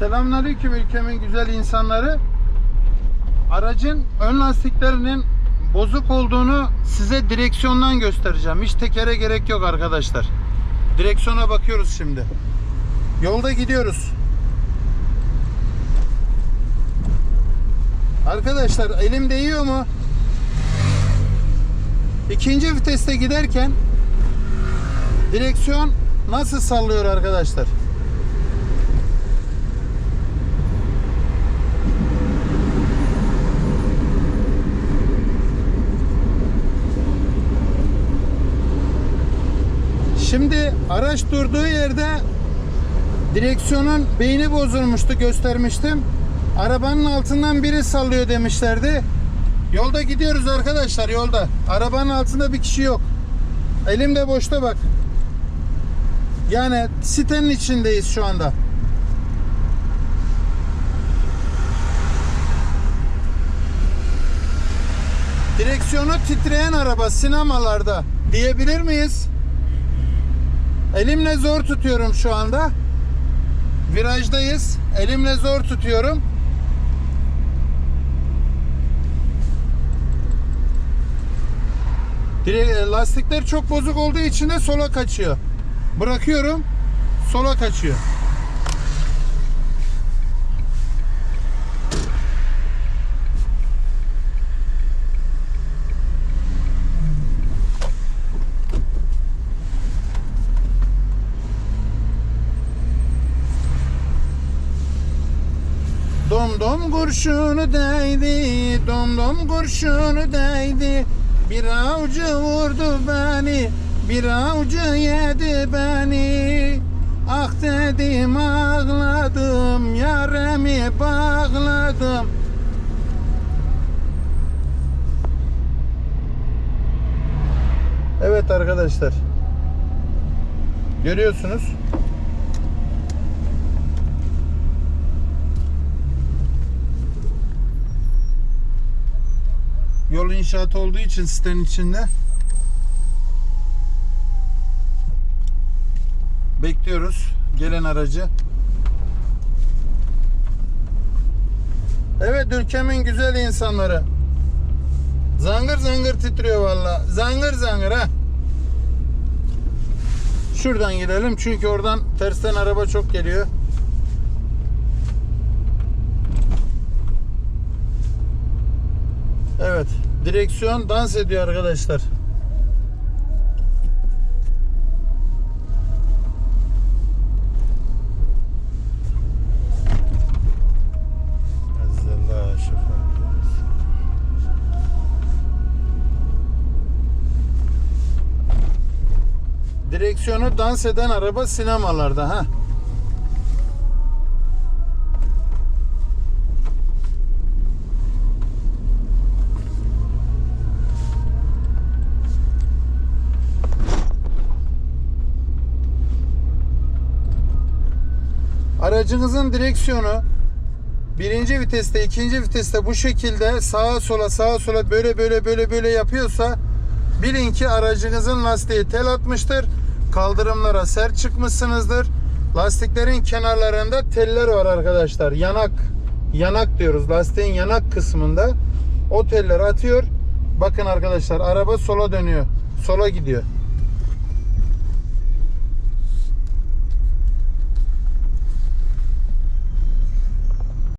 Selamünaleyküm ülkemin güzel insanları. Aracın ön lastiklerinin bozuk olduğunu size direksiyondan göstereceğim. Hiç tekere gerek yok arkadaşlar. Direksiyona bakıyoruz şimdi. Yolda gidiyoruz. Arkadaşlar elim değiyor mu? İkinci viteste giderken direksiyon nasıl sallıyor arkadaşlar? Şimdi araç durduğu yerde direksiyonun beyni bozulmuştu göstermiştim. Arabanın altından biri sallıyor demişlerdi. Yolda gidiyoruz arkadaşlar yolda. Arabanın altında bir kişi yok. Elim de boşta bak. Yani sitenin içindeyiz şu anda. Direksiyonu titreyen araba sinemalarda diyebilir miyiz? Elimle zor tutuyorum şu anda. Virajdayız. Elimle zor tutuyorum. Dire- lastikler çok bozuk olduğu için de sola kaçıyor. Bırakıyorum. Sola kaçıyor. Dom dom kurşunu değdi, dom dom kurşunu değdi. Bir avcı vurdu beni, bir avcı yedi beni. Ah dedim ağladım, yaremi bağladım. Evet arkadaşlar. Görüyorsunuz. Yol inşaatı olduğu için sitenin içinde. Bekliyoruz gelen aracı. Evet ülkemin güzel insanları. Zangır zangır titriyor valla. Zangır zangır ha. Şuradan gidelim çünkü oradan tersten araba çok geliyor. Evet. Direksiyon dans ediyor arkadaşlar. Direksiyonu dans eden araba sinemalarda ha. Aracınızın direksiyonu birinci viteste, ikinci viteste bu şekilde sağa sola sağa sola böyle böyle böyle böyle yapıyorsa bilin ki aracınızın lastiği tel atmıştır. Kaldırımlara sert çıkmışsınızdır. Lastiklerin kenarlarında teller var arkadaşlar. Yanak yanak diyoruz. Lastiğin yanak kısmında o teller atıyor. Bakın arkadaşlar araba sola dönüyor. Sola gidiyor.